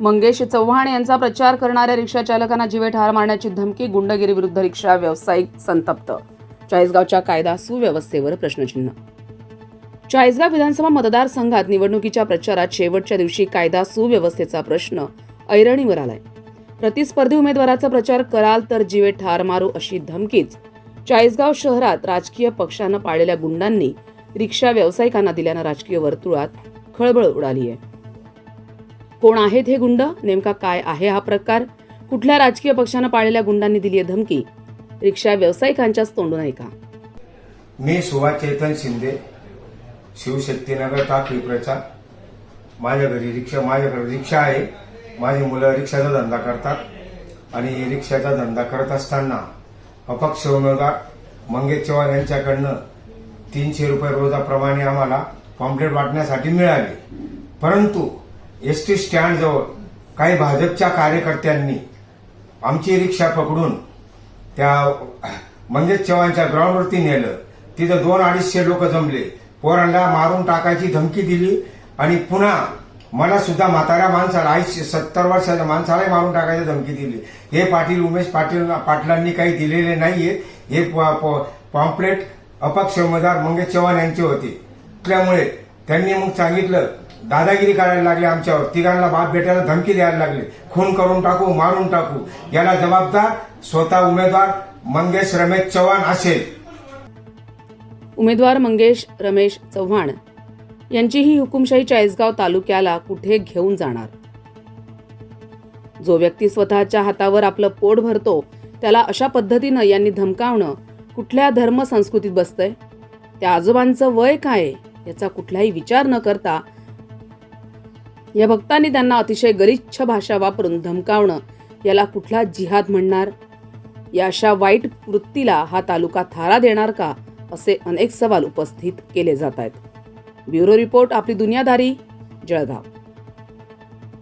मंगेश चव्हाण यांचा प्रचार करणाऱ्या रिक्षा चालकांना जीवे ठार मारण्याची धमकी गुंडगिरीविरुद्ध रिक्षा व्यावसायिक संतप्त. चाळीसगावच्या कायदा सुव्यवस्थेवर प्रश्नचिन्ह. चाळीसगाव विधानसभा मतदारसंघात निवडणुकीच्या प्रचारात शेवटच्या दिवशी कायदा सुव्यवस्थेचा प्रश्न ऐरणीवर आलाय. प्रतिस्पर्धी उमेदवाराचा प्रचार कराल तर जीवे ठार मारू अशी धमकीच चाळीसगाव शहरात राजकीय पक्षानं पाळलेल्या गुंडांनी रिक्षा व्यावसायिकांना दिल्यानं राजकीय वर्तुळात खळबळ उडाली आहे कोण आहेत हे गुंड? नेमका काय आहे हा प्रकार? कुठल्या राजकीय पक्षानं पाळलेल्या गुंडांनी दिली आहे धमकी? रिक्षा व्यावसायिकांच्याच तोंडून ऐका. का मी सुभाष चेतन शिंदे शिवशक्तीनगर टाक पिंपळचा माझ्या घरी रिक्षा माझ्याकडे रिक्षा आहे. माझी मुलं रिक्षाचा धंदा करतात आणि रिक्षाचा धंदा करत असताना अपक्ष उमेदवार मंगेश चव्हाण यांच्याकडनं तीनशे रुपये रोजाप्रमाणे आम्हाला पॉम्पलेट वाटण्यासाठी मिळाले. परंतु एस टी स्टँडजवळ काही भाजपच्या कार्यकर्त्यांनी आमची रिक्षा पकडून त्या मंगेश चव्हाणच्या ग्राउंडवरती नेलं. तिथं दोन अडीचशे लोक जमले. पोरांना मारून टाकायची धमकी दिली आणि पुन्हा मला सुद्धा म्हाताऱ्या माणसाला ऐंशी सत्तर वर्षाच्या माणसालाही मारून टाकायची धमकी दिली. हे पाटील उमेश पाटील पाटलांनी काही दिलेले नाहीये. हे पॉम्पलेट अपक्ष उमेदवार मंगेश चव्हाण यांचे होते. त्यामुळे त्यांनी मग सांगितलं दादागिरी करायला लागले आमच्यावर. तिघांना बाप भेटायला धमकी द्यायला लागले. खून करून टाकू मारून टाकू. याला जबाबदार स्वतः उमेदवार मंगेश रमेश चव्हाण असेल. उमेदवार मंगेश रमेश चव्हाण यांची ही हुकुमशाही चाळीसगाव तालुक्याला कुठे घेऊन जाणार? जो व्यक्ती स्वतःच्या हातावर आपलं पोट भरतो त्याला अशा पद्धतीनं यांनी धमकावणं कुठल्या धर्म संस्कृतीत बसतंय? त्या आजोबांचं वय काय याचा कुठलाही विचार न करता या भक्तांनी त्यांना अतिशय गलिच्छ भाषा वापरून धमकावणं याला कुठला जिहाद म्हणणार? या अशा वाईट वृत्तीला हा तालुका थारा देणार का? असे अनेक सवाल उपस्थित केले जात आहेत. ब्युरो रिपोर्ट आपली दुनियादारी जळगाव.